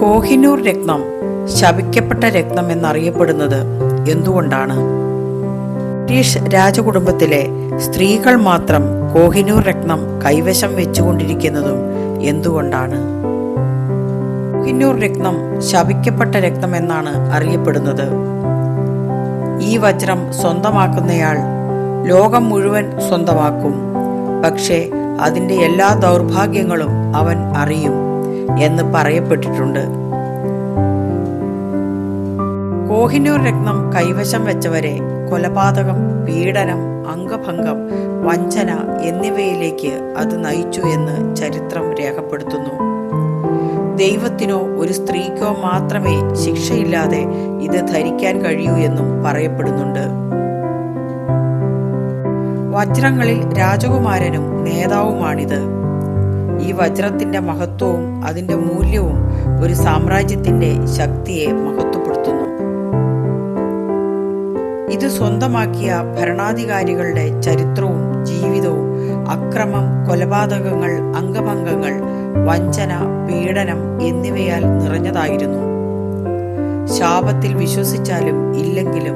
കോഹിനൂർ രത്നം ശപിക്കപ്പെട്ട രത്നം എന്നറിയപ്പെടുന്നത് എന്തുകൊണ്ടാണ്? ബ്രിട്ടീഷ് രാജകുടുംബത്തിലെ സ്ത്രീകൾ മാത്രം കോഹിനൂർ രത്നം കൈവശം വെച്ചുകൊണ്ടിരിക്കുന്നതും എന്തുകൊണ്ടാണ്? കോഹിനൂർ രത്നം ശപിക്കപ്പെട്ട രക്തം എന്നാണ് അറിയപ്പെടുന്നത്. ഈ വജ്രം സ്വന്തമാക്കുന്നയാൾ ലോകം മുഴുവൻ സ്വന്തമാക്കും. പക്ഷേ അതിന്റെ എല്ലാ ദൗർഭാഗ്യങ്ങളും അവൻ അറിയും. എന്ന് പറയപ്പെട്ടിട്ടുണ്ട്. കോഹിനൂർ രത്നം കൈവശം വെച്ചവരെ കൊലപാതകം പീഡനം അംഗഭംഗം വഞ്ചന എന്നിവയിലേക്ക് അത് നയിച്ചു എന്ന് ചരിത്രം രേഖപ്പെടുത്തുന്നു. ദൈവത്തിനോ ഒരു സ്ത്രീക്കോ മാത്രമേ ശിക്ഷയില്ലാതെ ഇത് ധരിക്കാൻ കഴിയൂ എന്നും പറയപ്പെടുന്നുണ്ട്. വജ്രങ്ങളിൽ രാജകുമാരനും നേതാവുമാണിത്. ഈ വജ്രത്തിന്റെ മഹത്വവും അതിന്റെ മൂല്യവും ഒരു സാമ്രാജ്യത്തിന്റെ ശക്തിയെ മഹത്വപ്പെടുത്തുന്നു. ഇത് സ്വന്തമാക്കിയ ഭരണാധികാരികളുടെ ചരിത്രവും ജീവിതവും അക്രമം കൊലപാതകങ്ങൾ അംഗഭംഗങ്ങൾ വഞ്ചന പീഡനം എന്നിവയാൽ നിറഞ്ഞതായിരുന്നു. ശാപത്തിൽ വിശ്വസിച്ചാലും ഇല്ലെങ്കിലും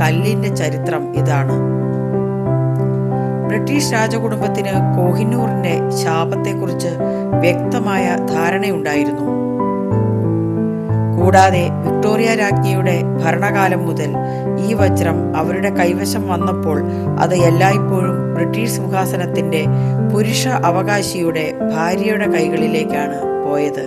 കല്ലിന്റെ ചരിത്രം ഇതാണ്. ബ്രിട്ടീഷ് രാജകുടുംബത്തിന് കോഹിനൂറിന്റെ ശാപത്തെക്കുറിച്ച് വ്യക്തമായ ധാരണയുണ്ടായിരുന്നു. കൂടാതെ വിക്ടോറിയ രാജ്ഞിയുടെ ഭരണകാലം മുതൽ ഈ വജ്രം അവരുടെ കൈവശം വന്നപ്പോൾ അത് എല്ലായ്പ്പോഴും ബ്രിട്ടീഷ് സിംഹാസനത്തിന്റെ പുരുഷ അവകാശിയുടെ ഭാര്യയുടെ കൈകളിലേക്കാണ് പോയത്.